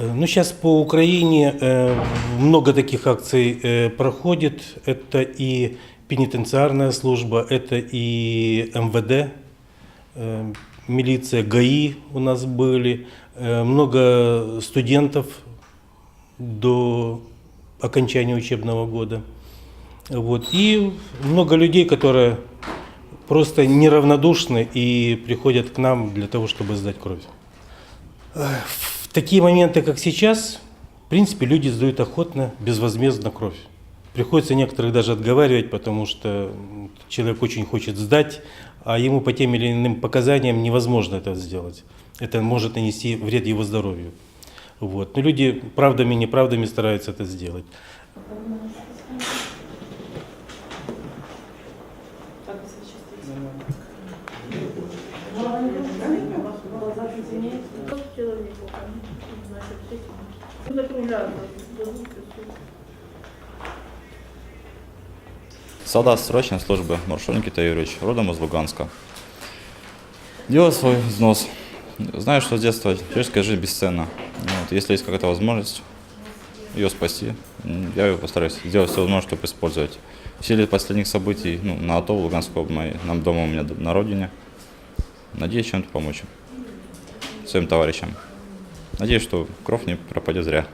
Э, ну, сейчас по Украине э, много таких акций э, проходит. Это и пенитенциарная служба, это и МВД, милиция, ГАИ у нас были. Много студентов до окончания учебного года. Вот. И много людей, которые просто неравнодушны и приходят к нам для того, чтобы сдать кровь. В такие моменты, как сейчас, в принципе, люди сдают охотно, безвозмездно кровь. Приходится некоторых даже отговаривать, потому что человек очень хочет сдать, а ему по тем или иным показаниям невозможно это сделать. Это может нанести вред его здоровью. Вот. Но люди правдами и неправдами стараются это сделать. Закругляться. Солдат срочной службы Маршал Никита Юрьевич, родом из Луганска. Делаю свой взнос. Знаю, что с детства человеческая жизнь бесценна. Вот, если есть какая-то возможность ее спасти, я ее постараюсь сделать все возможное, чтобы использовать. В силе последних событий ну, на АТО, в Луганской области, нам дома у меня на родине. Надеюсь чем-то помочь своим товарищам. Надеюсь, что кровь не пропадет зря.